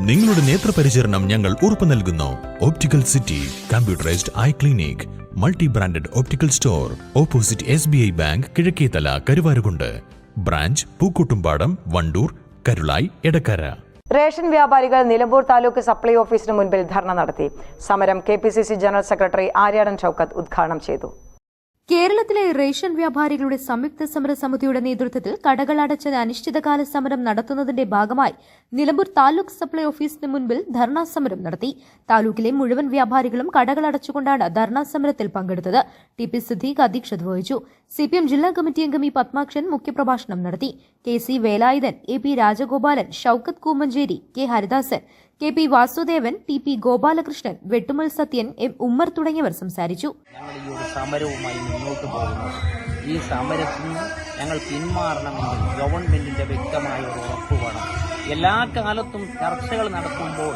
നിങ്ങളുടെ നേത്രപരിചരണം ഞങ്ങൾ ഉറപ്പു നൽകുന്നു. Optical city computerised eye clinic multi branded optical store opposite S B I bank Kizhakkethala Karuvarakundu. Branch Pookkottumpadam Wandoor Karulai Edakkara. Ration വ്യാപാരികൾ Nilambur taluk supply ഓഫീസിന് മുൻപിൽ ധർണ നടത്തി. സമരം K general secretary Aryadan Shoukath ഉദ്ഘാടനം ചെയ്തു. കേരളത്തിലെ റേഷൻ വ്യാപാരികളുടെ സംയുക്ത സമര സമിതിയുടെ നേതൃത്വത്തിൽ കടകൾ അടച്ച് അനിശ്ചിതകാല സമരം നടത്തുന്നതിന്റെ ഭാഗമായി നിലമ്പൂർ താലൂക്ക് സപ്ലൈ ഓഫീസിന് മുൻപിൽ ധർണാ സമരം നടത്തി. താലൂക്കിലെ മുഴുവൻ വ്യാപാരികളും കടകൾ അടച്ചുകൊണ്ടാണ് ധർണാ സമരത്തിൽ പങ്കെടുത്തത്. ടി പി സിദ്ദീഖ് അധ്യക്ഷത വഹിച്ചു. സി പി എം ജില്ലാ കമ്മിറ്റി അംഗം ഇ പത്മാക്ഷൻ മുഖ്യപ്രഭാഷണം നടത്തി. K C Velayudhan A P Rajagopalan Shoukath Koomancheri K Haridasan K P Vasudevan T P Gopalakrishnan Vettumal Sathyan M Ummer തുടങ്ങിയവർ സംസാരിച്ചു. ഞങ്ങൾ ഈ ഈ സമരത്തിൽ നിന്ന് ഞങ്ങൾ പിന്മാറണമെങ്കിൽ ഗവൺമെന്റിന്റെ വ്യക്തമായ ഒരു ഉറപ്പ് വേണം. എല്ലാ കാലത്തും ചർച്ചകൾ നടത്തുമ്പോൾ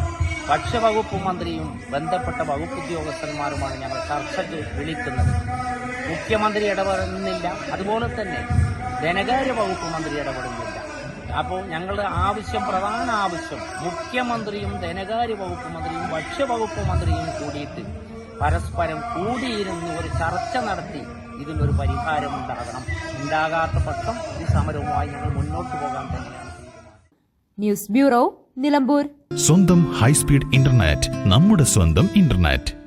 ഭക്ഷ്യവകുപ്പ് മന്ത്രിയും ബന്ധപ്പെട്ട വകുപ്പ് ഉദ്യോഗസ്ഥന്മാരുമാണ് ഞങ്ങൾ ചർച്ചയ്ക്ക് വിളിക്കുന്നത്. മുഖ്യമന്ത്രി ഇടപെടുന്നില്ല. അതുപോലെ തന്നെ ധനകാര്യ വകുപ്പ് മന്ത്രി ഇടപെടുന്നില്ല. അപ്പോൾ ഞങ്ങളുടെ ആവശ്യം പ്രധാന ആവശ്യം മുഖ്യമന്ത്രിയും ധനകാര്യ വകുപ്പ് മന്ത്രിയും ഭക്ഷ്യവകുപ്പ് മന്ത്രിയും കൂടിയിട്ട് പരസ്പരം കൂടിയിരുന്ന് ഒരു ചർച്ച നടത്തി ഇതിനൊരു പരിഹാരം ഉണ്ടാകണം. ഉണ്ടാകാത്ത പക്ഷം ഈ സമരവുമായി ഞങ്ങൾ മുന്നോട്ട് പോകാൻ തന്നെയാണ്. News bureau Nilambur. സ്വന്തം ഹൈസ്പീഡ് ഇന്റർനെറ്റ് നമ്മുടെ സ്വന്തം ഇന്റർനെറ്റ്.